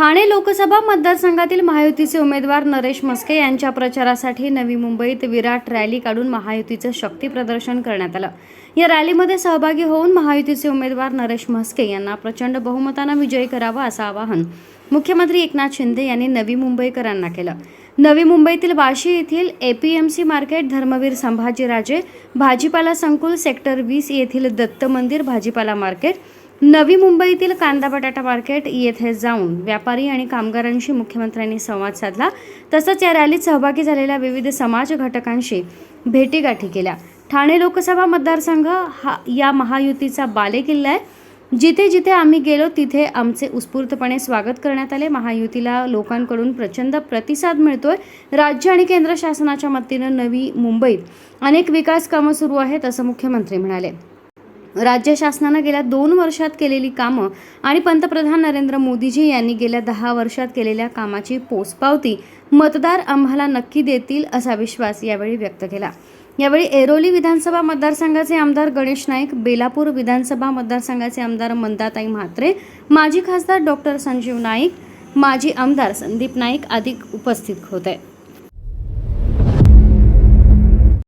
ठाणे लोकसभा मतदारसंघातील महायुतीचे उमेदवार नरेश मस्के यांच्या प्रचारासाठी नवी मुंबईत विराट रॅली काढून महायुतीचं शक्ती प्रदर्शन करण्यात आलं. या रॅलीमध्ये सहभागी होऊन महायुतीचे उमेदवार नरेश म्हस्के यांना प्रचंड बहुमतानं विजयी करावा असं आवाहन मुख्यमंत्री एकनाथ शिंदे यांनी नवी मुंबईकरांना केलं. नवी मुंबईतील वाशी येथील A P M C market Dharmaveer Sambhajiraje भाजीपाला संकुल सेक्टर वीस येथील दत्त मंदिर भाजीपाला मार्केट नवी मुंबईतील कांदा बटाटा मार्केट येथे जाऊन व्यापारी आणि कामगारांशी मुख्यमंत्र्यांनी संवाद साधला. तसंच या रॅलीत सहभागी झालेल्या विविध समाज घटकांशी भेटीगाठी केल्या. ठाणे लोकसभा मतदारसंघ हा या महायुतीचा बालेकिल्ला आहे. जिथे जिथे आम्ही गेलो तिथे आमचे उत्स्फूर्तपणे स्वागत करण्यात आले. महायुतीला लोकांकडून प्रचंड प्रतिसाद मिळतोय. राज्य आणि केंद्र शासनाच्या मतीनं नवी मुंबईत अनेक विकास कामं सुरू आहेत असं मुख्यमंत्री म्हणाले. राज्य शासनानं गेल्या दोन वर्षात केलेली कामं आणि पंतप्रधान नरेंद्र मोदीजी यांनी गेल्या दहा वर्षात केलेल्या कामाची पोचपावती मतदार आम्हाला नक्की देतील असा विश्वास यावेळी व्यक्त केला. यावेळी ऐरोली विधानसभा मतदारसंघाचे आमदार गणेश नाईक बेलापूर विधानसभा मतदारसंघाचे आमदार मंदाताई म्हात्रे माजी खासदार डॉक्टर संजीव नाईक माजी आमदार संदीप नाईक आदी उपस्थित होते.